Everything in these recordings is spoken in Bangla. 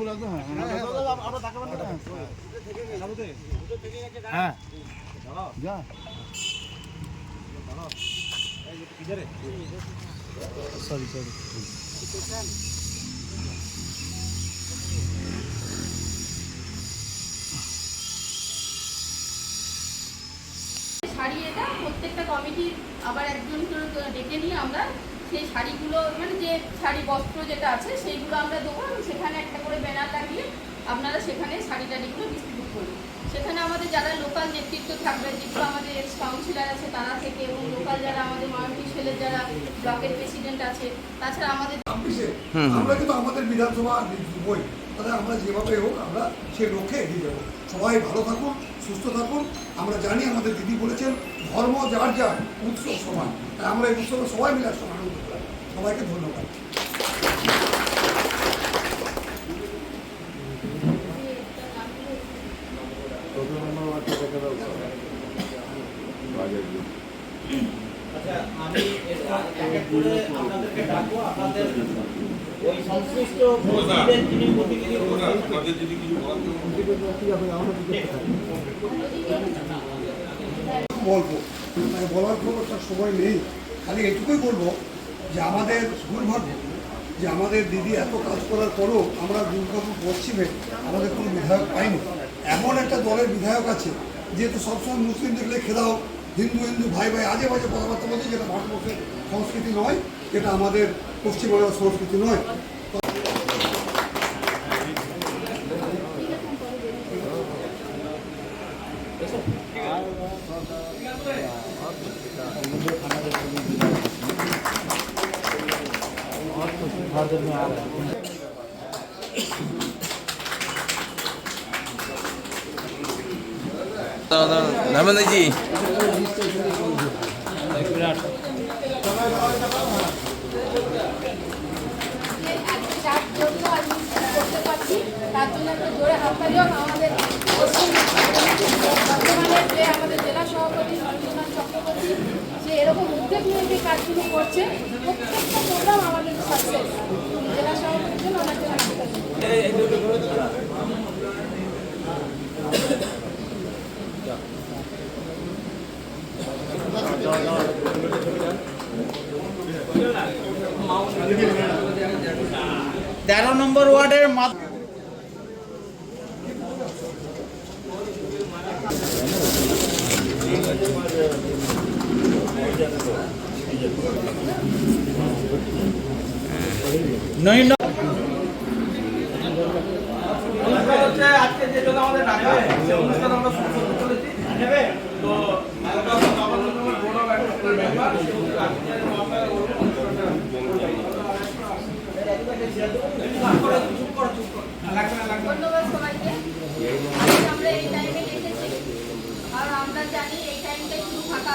ফুল আছে হ্যাঁ। হ্যাঁ যা। সরি সরি শাড়ি এটা প্রত্যেকটা কমিটির আবার একজন ডেকে নিয়ে আমরা সেই শাড়িগুলো মানে যে শাড়ি বস্ত্র যেটা আছে সেইগুলো আমরা দেবো এবং সেখানে একটা করে ব্যানার লাগিয়ে আপনারা সেখানে শাড়ি টাড়িগুলো ডিস্ট্রিবিউট করবেন। সেখানে আমাদের যারা লোকাল নেতৃত্ব থাকবে যেগুলো আমাদের এক্স কাউন্সিলর আছে তারা থেকে এবং লোকাল যারা আমাদের মারুতি সেলের যারা ব্লকের প্রেসিডেন্ট আছে তাছাড়া আমাদের আমরা কিন্তু আমাদের বিধানসভা বই তাহলে আমরা যেভাবে হোক আমরা সেই লক্ষ্যে এগিয়ে যাব। সবাই ভালো থাকুন। সুস্থ থাকুন। আমরা জানি আমাদের দিদি বলেছেন, ধর্ম যার যার, উৎসব সমান। তাই আমরা এই উৎসবে সবাই মিলে একসঙ্গে আনন্দ সবাইকে ধন্যবাদ। আচ্ছা আমি আপনাদেরকে ডাকবো, আপনাদের ওই সংশ্লিষ্ট যিনি প্রতিনিধি বলব। মানে বলার খুব একটা সময় নেই। খালি এটুকুই বলব যে আমাদের দুর্ভাগ্য যে আমাদের দিদি এত কাজ করার পরও আমরা দুর্গাপুর পশ্চিমে আমাদের কোনো বিধায়ক পাইনি। এমন একটা দলের বিধায়ক আছে যেহেতু সবসময় মুসলিম দেখলে খেদাও হিন্দু হিন্দু ভাই ভাই আজে বাজে কথাবার্তা বলছে যেটা ভারতবর্ষের সংস্কৃতি নয়, যেটা আমাদের পশ্চিমবঙ্গের সংস্কৃতি নয়। পারছি তার জন্য একটা করছে প্রত্যেকটা প্রোগ্রাম আমাদের সাকসেস জেলা সভাপতির জন্য হাত তেরো নম্বর ওয়ার্ডের নয় আজকে যে আমাদের অনুষ্ঠানটা চুপ করো চুপ করো লাগবে না লাগবে না। ধন্যবাদ সবাইকে আজকে আমরা এই টাইমে এসেছি আর আমরা জানি এই টাইমটাই শুধু ফাঁকা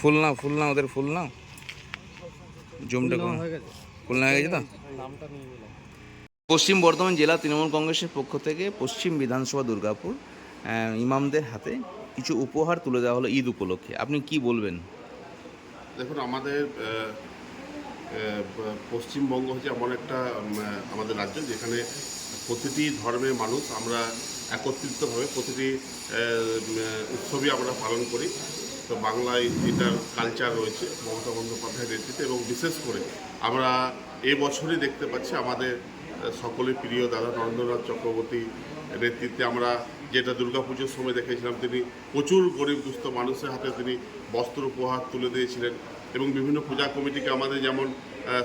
ফুল নাও ফুল নাও, ওদের ফুল নাও। জমটা ফুল না গেছে তো? পশ্চিম বর্ধমান জেলা তৃণমূল কংগ্রেসের পক্ষ থেকে পশ্চিম বিধানসভা দুর্গাপুর ইমামদের হাতে কিছু উপহার তুলে দেওয়া হলো ঈদ উপলক্ষে। আপনি কি বলবেন? দেখুন, আমাদের পশ্চিমবঙ্গ হচ্ছে এমন একটা আমাদের রাজ্য যেখানে প্রতিটি ধর্মের মানুষ আমরা একত্রিতভাবে প্রতিটি উৎসবই আমরা পালন করি। তো বাংলায় এটার কালচার রয়েছে, মমতা বন্দ্যোপাধ্যায়ের নেতৃত্বে এবং বিশেষ করে আমরা এবছরই দেখতে পাচ্ছি আমাদের সকলের প্রিয় দাদা নরেন্দ্রনাথ চক্রবর্তী নেতৃত্বে আমরা যেটা দুর্গাপুজোর সময় দেখেছিলাম, তিনি প্রচুর গরিব দুস্থ মানুষের হাতে তিনি বস্ত্র উপহার তুলে দিয়েছিলেন। এবং বিভিন্ন পূজা কমিটিকে আমাদের যেমন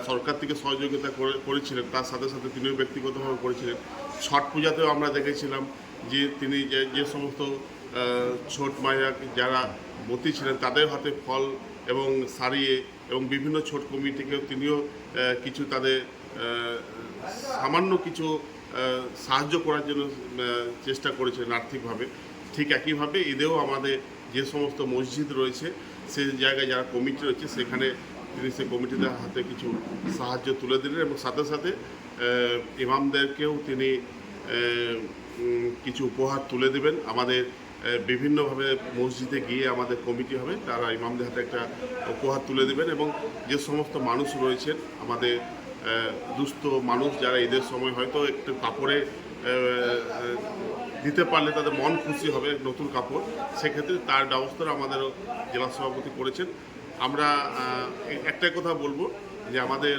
সরকার থেকে সহযোগিতা করে- করেছিলেন, তার সাথে সাথে তিনিও ব্যক্তিগতভাবে করেছিলেন। ছট পূজাতেও আমরা দেখেছিলাম যে তিনি যে যে সমস্ত ছোট মায়া যারা মতি ছিলেন, তাদের হাতে ফল এবং সারিয়ে এবং বিভিন্ন ছোট কমিটিকেও তিনিও কিছু তাদের সামান্য কিছু সাহায্য করার জন্য চেষ্টা করেছেন আর্থিকভাবে। ঠিক একইভাবে ঈদেও আমাদের যে সমস্ত মসজিদ রয়েছে সেই জায়গায় যারা কমিটি রয়েছে, সেখানে তিনি সেই কমিটিদের হাতে কিছু সাহায্য তুলে দিলেন এবং সাথে সাথে ইমামদেরকেও তিনি কিছু উপহার তুলে দেবেন। আমাদের বিভিন্নভাবে মসজিদে গিয়ে আমাদের কমিটি হবে, তারা ইমামদের হাতে একটা উপহার তুলে দেবেন এবং যে সমস্ত মানুষ রয়েছেন, আমাদের দুস্থ মানুষ যারা ঈদের সময় হয়তো একটু কাপড়ে দিতে পারলে তাদের মন খুশি হবে নতুন কাপড়। সেক্ষেত্রে তার ব্যবস্থা আমাদের জেলা সভাপতি করেছেন। আমরা একটাই কথা বলব যে আমাদের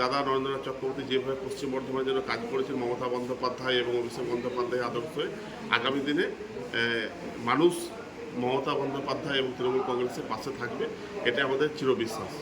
দাদা নরেন্দ্রনাথ চক্রবর্তী যেভাবে পশ্চিম বর্ধমানের জন্য কাজ করেছেন, মমতা বন্দ্যোপাধ্যায় এবং অভিষেক বন্দ্যোপাধ্যায় আদর্শ হয়ে আগামী দিনে মানুষ মমতা বন্দ্যোপাধ্যায় এবং তৃণমূল কংগ্রেসের পাশে থাকবে এটা আমাদের চিরবিশ্বাস।